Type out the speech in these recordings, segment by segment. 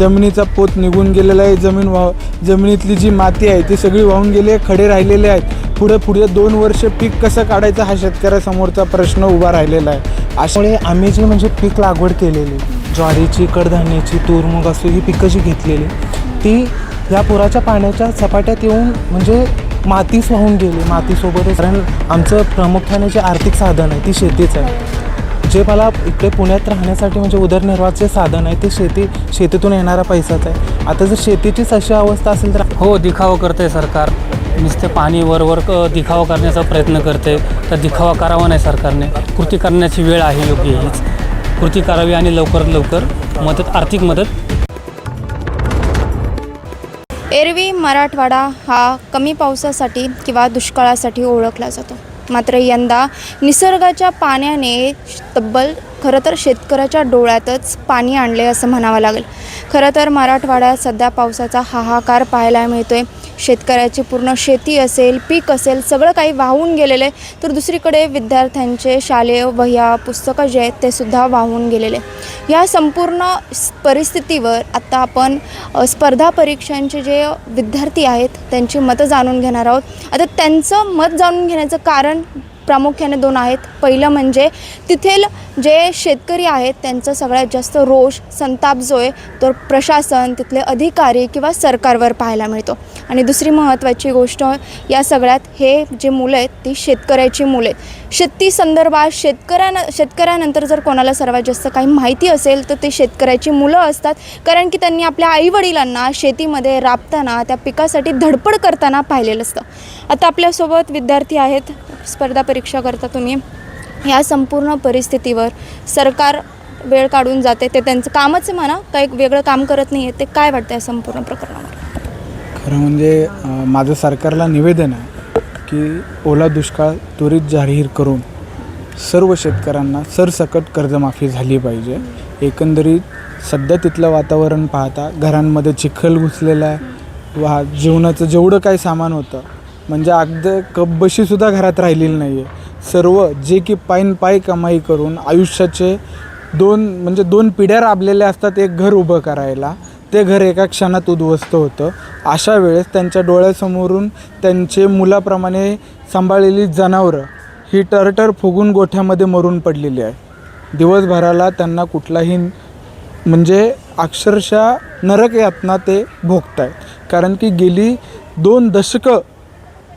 जमिनीचा पोत निघून गेलेला आहे. जमीन वाह जमिनीतली जी माती आहे ती सगळी वाहून गेली आहे खडे राहिलेले आहेत. पुढे पुढे दोन वर्ष पीक कसं काढायचं हा शेतकऱ्यासमोरचा प्रश्न उभा राहिलेला आहे. अशामुळे आम्ही जी म्हणजे पीक लागवड केलेली ज्वारीची कडधान्याची तुरमुग असो ही पिकं जी घेतलेली ती या पुराच्या पाण्याच्या सपाट्यात येऊन म्हणजे मातीच वाहून गेली मातीसोबतच. कारण आमचं प्रामुख्याने जे आर्थिक साधन आहे ती शेतीच आहे. जे मला इकडे पुण्यात राहण्यासाठी म्हणजे उदरनिर्वाहाचे साधन आहे ते शेती शेतीतून येणारा पैसाच आहे. आता जर शेतीचीच अशी अवस्था असेल तर हो दिखावा करते सरकार. नुसते पाणी वर वर क- दिखावा करण्याचा प्रयत्न करते. तर दिखावा करावा नाही सरकारने. कृती करण्याची वेळ आहे योग्य हीच. कृती करावी आणि लवकरात लवकर मदत आर्थिक मदत. एरवी मराठवाडा हा कमी पावसासाठी किंवा दुष्काळासाठी ओळखला जातो. मात्र यंदा निसर्गाच्या पाण्याने तब्बल खरं तर शेतकऱ्याच्या डोळ्यातच पाणी आणले असं म्हणावं लागेल. खरं तर मराठवाड्यात सध्या पावसाचा हाहाकार पाहायला मिळतो आहे शेतकऱ्याची पूर्ण शेती असेल पीक असेल सगळं काही वाहून गेलेलं आहे. तर दुसरीकडे विद्यार्थ्यांचे शालेय वह्या पुस्तकं जे आहेत ते सुद्धा वाहून गेलेले या संपूर्ण परिस्थितीवर आत्ता आपण स्पर्धा परीक्षांचे जे विद्यार्थी आहेत त्यांची मतं जाणून घेणार आहोत. आता त्यांचं मत जाणून घेण्याचं कारण प्रामुख्याने दोन आहेत. पहिलं म्हणजे तिथेल जे शेतकरी आहेत त्यांचा सगळ्यात जास्त रोष संताप जो आहे तो प्रशासन तिथले अधिकारी किंवा सरकारवर पाहायला मिळतो. आणि दुसरी महत्त्वाची गोष्ट या सगळ्यात हे जे मुलं आहेत ती शेतकऱ्याची मुलं आहेत. शेती संदर्भात शेतकऱ्यानं शेतकऱ्यानंतर जर कोणाला सर्वात जास्त काही माहिती असेल तर ते शेतकऱ्याची मुलं असतात. कारण की त्यांनी आपल्या आईवडिलांना शेतीमध्ये राबताना त्या पिकासाठी धडपड करताना पाहिलेलं असतं. आता आपल्यासोबत विद्यार्थी आहेत स्पर्धा परीक्षा करता तुम्ही या संपूर्ण परिस्थितीवर सरकार वेळ काढून जाते. ते त्यांचं कामच आहे म्हणा काही वेगळं काम करत नाही आहे ते काय वाटतं या संपूर्ण प्रकरणावर? खरं म्हणजे माझं सरकारला निवेदन आहे की ओला दुष्काळ त्वरित जाहीर करून सर्व शेतकऱ्यांना सरसकट कर्जमाफी झाली पाहिजे. एकंदरीत सध्या तिथलं वातावरण पाहता घरांमध्ये चिखल घुसलेला आहे. वा जेवणाचं जेवढं काही सामान होतं म्हणजे अगदी कपबशीसुद्धा घरात राहिलेली नाही आहे सर्व जे की पायन पाय कमाई करून आयुष्याचे दोन म्हणजे दोन पिढ्या राबलेल्या असतात एक घर उभं करायला. ते घर एका क्षणात उद्ध्वस्त होतं. अशा वेळेस त्यांच्या डोळ्यासमोरून त्यांचे मुलाप्रमाणे सांभाळलेली जनावरं ही टरटर फुगून गोठ्यामध्ये मरून पडलेली आहे दिवसभराला त्यांना कुठलाही म्हणजे अक्षरशः नरक यातना ते भोगत आहेत कारण की गेली दोन दशकं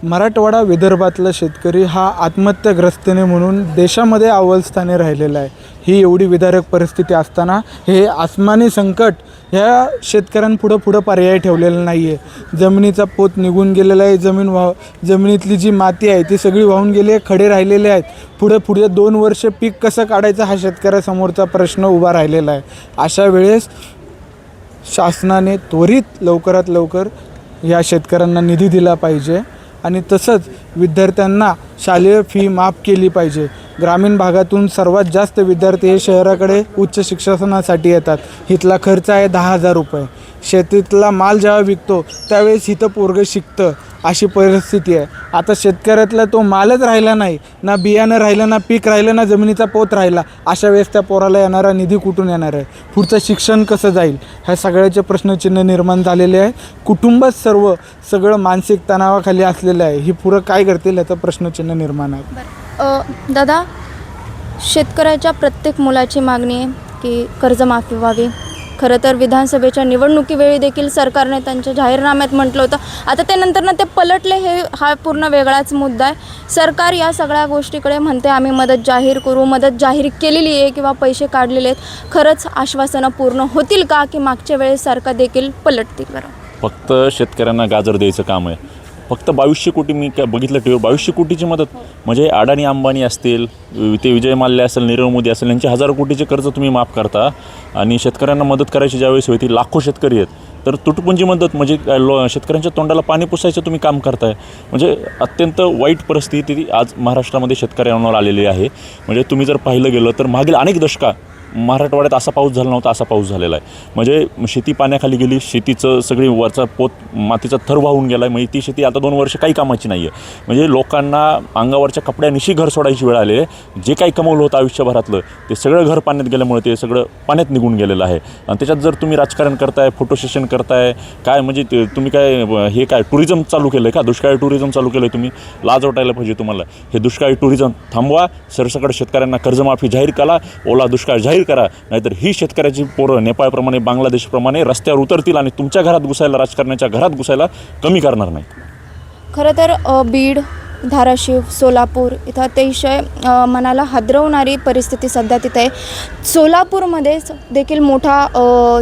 मराठवाडा विदर्भातला शेतकरी हा आत्महत्याग्रस्तीने म्हणून देशामध्ये अव्वलस्थानी राहिलेला आहे. ही एवढी विदारक परिस्थिती असताना हे आसमानी संकट ह्या शेतकऱ्यांपुढं पुढं पर्याय ठेवलेला नाही आहे जमिनीचा पोत निघून गेलेला आहे. जमीन वाह जमिनीतली जी माती आहे ती सगळी वाहून गेली आहे. खडे राहिलेले आहेत. पुढे पुढे दोन वर्ष पीक कसं काढायचं हा शेतकऱ्यासमोरचा प्रश्न उभा राहिलेला आहे. अशा वेळेस शासनाने त्वरित लवकरात लवकर या शेतकऱ्यांना निधी दिला पाहिजे. आणि तसंच विद्यार्थ्यांना शालेय फी माफ केली पाहिजे. ग्रामीण भागातून सर्वात जास्त विद्यार्थी हे शहराकडे उच्च शिक्षणासाठी येतात. इथला खर्च आहे दहा हजार रुपये. शेतीतला माल जेव्हा विकतो त्यावेळेस इथं पोरगं शिकतं. अशी परिस्थिती आहे. आता शेतकऱ्यातला तो मालच राहिला नाही ना बियाणं राहिलं ना पीक राहिलं ना जमिनीचा पोत राहिला अशा वेळेस त्या पोराला येणारा निधी कुठून येणार आहे? पुढचं शिक्षण कसं जाईल? ह्या सगळ्याचे प्रश्नचिन्ह निर्माण झालेले आहे. कुटुंबच सर्व सगळं मानसिक तणावाखाली असलेलं आहे. ही पुरं काय करतील याचं प्रश्नचिन्ह निर्माण आहे. दादा शेतकऱ्याच्या प्रत्येक मुलाची मागणी आहे की कर्जमाफी व्हावी. खरं तर विधानसभेच्या निवडणुकीवेळी देखील सरकारने त्यांच्या जाहीरनाम्यात म्हटलं होतं. आता त्यानंतर ना ते पलटले हे हा पूर्ण वेगळाच मुद्दा आहे. सरकार या सगळ्या गोष्टीकडे म्हणते आम्ही मदत जाहीर करू मदत जाहीर केलेली आहे किंवा पैसे काढलेले आहेत. खरंच आश्वासनं पूर्ण होतील का की मागच्या वेळेस सरकार देखील पलटतील बरं? फक्त शेतकऱ्यांना गाजर द्यायचं काम आहे. फक्त बावीसशे कोटी मी काय बघितलं टीव्हीवर बावीसशे कोटीची मदत. म्हणजे अडाणी अंबानी असतील ते विजय माल्य असेल नीरव मोदी असेल यांचे हजारो कोटीचे कर्ज तुम्ही माफ करता आणि शेतकऱ्यांना मदत करायची ज्यावेळेस होती लाखो शेतकरी आहेत. तर तुटपुंजी मदत म्हणजे लो शेतकऱ्यांच्या तोंडाला पाणी पुसायचं तुम्ही काम करताय. म्हणजे अत्यंत वाईट परिस्थिती आज महाराष्ट्रामध्ये शेतकऱ्यांवर आलेली आहे. म्हणजे तुम्ही जर पाहिलं गेलं तर मागील अनेक दशका मराठवाड्यात असा पाऊस झाला नव्हता असा पाऊस झालेला आहे. म्हणजे शेती पाण्याखाली गेली शेतीचं सगळी वरचा पोत मातीचा थर वाहून गेला आहे म्हणजे ती शेती आता दोन वर्ष काही कामाची नाही आहे म्हणजे लोकांना अंगावरच्या कपड्यानिशी घर सोडायची वेळ आली आहे जे काही कमवलं होतं आयुष्यभरातलं ते सगळं घर पाण्यात गेल्यामुळे ते सगळं पाण्यात निघून गेलेलं आहे. आणि त्याच्यात जर तुम्ही राजकारण करताय फोटो सेशन करताय काय म्हणजे ते तुम्ही काय हे काय टुरिझम चालू केलं आहे का? दुष्काळी टुरिझम चालू केलं आहे तुम्ही? लाज वाटायला पाहिजे तुम्हाला. हे दुष्काळी टुरिझम थांबवा. सरसकट शेतकऱ्यांना कर्जमाफी जाहीर करा. ओला दुष्काळ जाहीर करा. नाहीतर ही शेतकऱ्याची पोरं नेपाळप्रमाणे बांगलादेशप्रमाणे रस्त्यावर उतरतील आणि तुमच्या घरात घुसायला राजकारण्याच्या घरात घुसायला कमी करणार नाही खरं तर बीड धाराशिव सोलापूर इथं अतिशय मनाला हादरवणारी परिस्थिती सध्या तिथे आहे. सोलापूरमध्ये देखील मोठा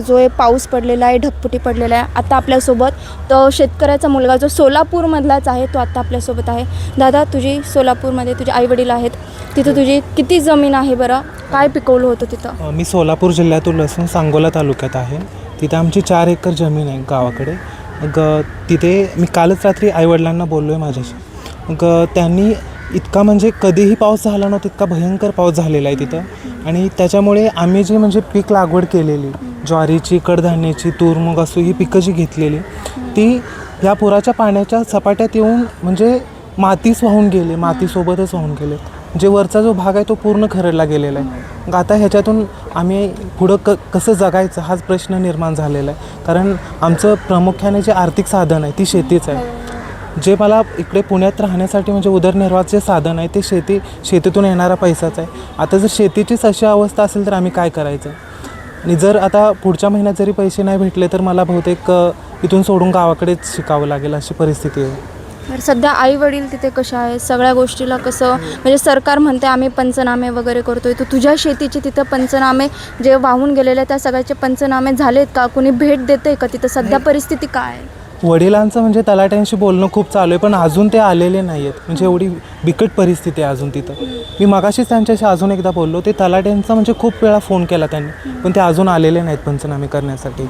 जो आहे पाऊस पडलेला आहे ढगफुटी पडलेला आहे. आता आपल्यासोबत तो शेतकऱ्याचा मुलगा जो सोलापूरमधलाच आहे तो आत्ता आपल्यासोबत आहे. दादा तुझी सोलापूरमध्ये तुझे आईवडील आहेत. तिथं तुझी किती जमीन आहे बरं? काय पिकवलं होतं तिथं? मी सोलापूर जिल्ह्यातून असून सांगोला तालुक्यात आहे. तिथे आमची चार एकर जमीन आहे गावाकडे. ग तिथे मी कालच रात्री आईवडिलांना बोललो आहे माझ्याशी. मग त्यांनी इतका म्हणजे कधीही पाऊस झाला नव्हता इतका भयंकर पाऊस झालेला आहे तिथं. आणि त्याच्यामुळे आम्ही जी म्हणजे पीक लागवड केलेली ज्वारीची कडधान्याची तूरमुग असू असो ही पिकं जी घेतलेली ती या पुराच्या पाण्याच्या सपाट्यात येऊन म्हणजे मातीच वाहून गेले मातीसोबतच वाहून गेले. जे वरचा जो भाग आहे तो पूर्ण खरडला गेलेला आहे. आता ह्याच्यातून आम्ही पुढं क कसं जगायचं हाच प्रश्न निर्माण झालेला आहे. कारण आमचं प्रामुख्याने जे आर्थिक साधन आहे ती शेतीच आहे. जे मला इकडे पुण्यात राहण्यासाठी म्हणजे उदरनिर्वाहाचे साधन आहे ते शेती शेतीतून येणारा पैसाच आहे. आता जर शेतीचीच अशी अवस्था असेल तर आम्ही काय करायचं? आणि जर आता पुढच्या महिन्यात जरी पैसे नाही भेटले तर मला बहुतेक इथून सोडून गावाकडेच शिकावं लागेल अशी परिस्थिती आहे. तर सध्या आई वडील तिथे कशा आहेत? सगळ्या गोष्टीला कसं? म्हणजे सरकार म्हणते आम्ही पंचनामे वगैरे करतोय. तर तुझ्या शेतीचे तिथं पंचनामे जे वाहून गेलेले त्या सगळ्याचे पंचनामे झालेत का? कोणी भेट देते का तिथं? सध्या परिस्थिती काय आहे? वडिलांचं म्हणजे तलाट्यांशी बोलणं खूप चालू आहे पण अजून ते आलेले नाही आहेत म्हणजे एवढी बिकट परिस्थिती आहे अजून तिथं. मी मगाशीच त्यांच्याशी अजून एकदा बोललो ते तलाट्यांचा म्हणजे खूप वेळा फोन केला त्यांनी पण ते अजून आलेले नाहीत पंचनामे करण्यासाठी.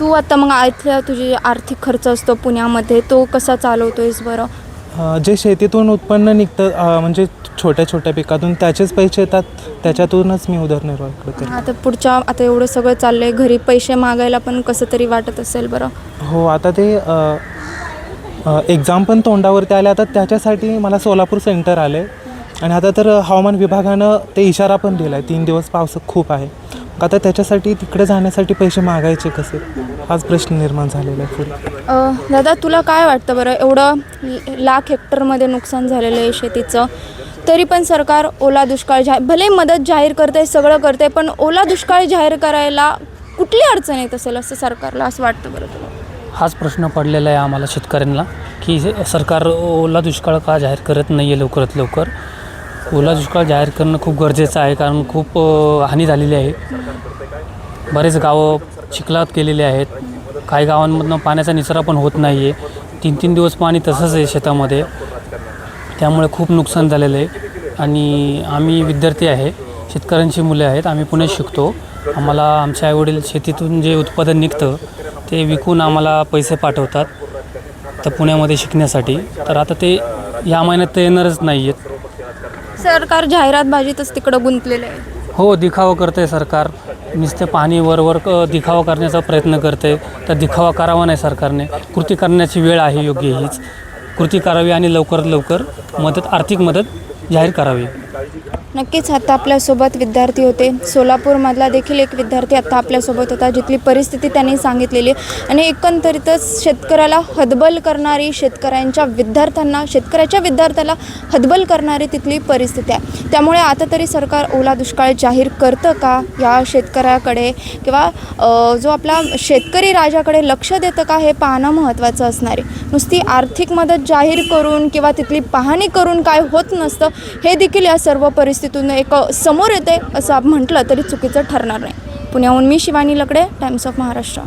तू आता मग इथल्या तुझी आर्थिक खर्च असतो पुण्यामध्ये तो कसा चालवतोयस बरं? जे शेतीतून उत्पन्न निघतं म्हणजे छोट्या छोट्या पिकातून त्याचेच पैसे येतात. त्याच्यातूनच मी उदरनिर्वाह करते. आता पुढच्या आता एवढं सगळं चाललंय. घरी पैसे मागायला पण कसं तरी वाटत असेल बरं. हो आता ते एक्झाम पण तोंडावरती आले. आता त्याच्यासाठी मला सोलापूर सेंटर आले. आणि आता तर हवामान विभागानं ते इशारा पण दिला आहे तीन दिवस पाऊस खूप आहे. आता त्याच्यासाठी तिकडे जाण्यासाठी पैसे मागायचे कसे? हाच प्रश्न निर्माण झालेला आहे पुढे. दादा तुला काय वाटतं बरं? एवढं लाख हेक्टरमध्ये नुकसान झालेलं आहे शेतीचं. तरी पण सरकार ओला दुष्काळ जाहीर भले मदत जाहीर करते सगळं करते पण ओला दुष्काळ जाहीर करायला कुठली अडचण येत असेल असं सरकारला असं वाटतं बरं तुला हाच प्रश्न पडलेला आहे आम्हाला शेतकऱ्यांना की सरकार ओला दुष्काळ का जाहीर करत नाही आहे लवकरात लवकर? ओला दुष्काळ जाहीर करणं खूप गरजेचं आहे कारण खूप हानी झालेली आहे. बरेच गावं चिखलात गेलेले आहेत. काही गावांमधनं पाण्याचा निचरा पण होत नाही आहे तीन तीन दिवस पाणी तसंच आहे शेतामध्ये. त्यामुळे खूप नुकसान झालेलं आहे. आणि आम्ही विद्यार्थी आहे शेतकऱ्यांची मुले आहेत आम्ही पुण्यात शिकतो. आम्हाला आमचे आईवडील शेतीतून जे उत्पादन निघतं ते विकून आम्हाला पैसे पाठवतात तर पुण्यामध्ये शिकण्यासाठी. तर आता ते या महिन्यात तर येणारच नाही आहेत सरकार जाहिरातबाजीतच तिकडं गुंतलेलं आहे. हो दिखावा करते सरकार. नुसते पाणी वरवर क दिखावा करण्याचा प्रयत्न करते तर दिखावा करावा नाही सरकारने. कृती करण्याची वेळ आहे योग्य हीच. कृती करावी आणि लवकरात लवकर मदत आर्थिक मदत जाहीर करावे. नक्कीच आता आपल्यासोबत विद्यार्थी होते. सोलापूरमधला देखील एक विद्यार्थी आता आपल्यासोबत होता जिथली परिस्थिती त्यांनी सांगितलेली आणि एकंदरीतच शेतकऱ्याला हदबल करणारी शेतकऱ्यांच्या विद्यार्थ्यांना शेतकऱ्याच्या विद्यार्थ्याला हदबल करणारी तिथली परिस्थिती आहे. त्यामुळे आता तरी सरकार ओला दुष्काळ जाहीर करतं का? या शेतकऱ्याकडे किंवा जो आपला शेतकरी राजाकडे लक्ष देतं का? हे पाहणं महत्त्वाचं असणार आहे. नुसती आर्थिक मदत जाहीर करून किंवा तिथली पाहणी करून काय होत नसतं हे देखील या सर्व परिस्थिती परिस्थितीतून एक समोर येते असं म्हटलं तरी चुकीचं ठरणार नाही. पुण्याहून मी शिवानी लकडे टाइम्स ऑफ महाराष्ट्र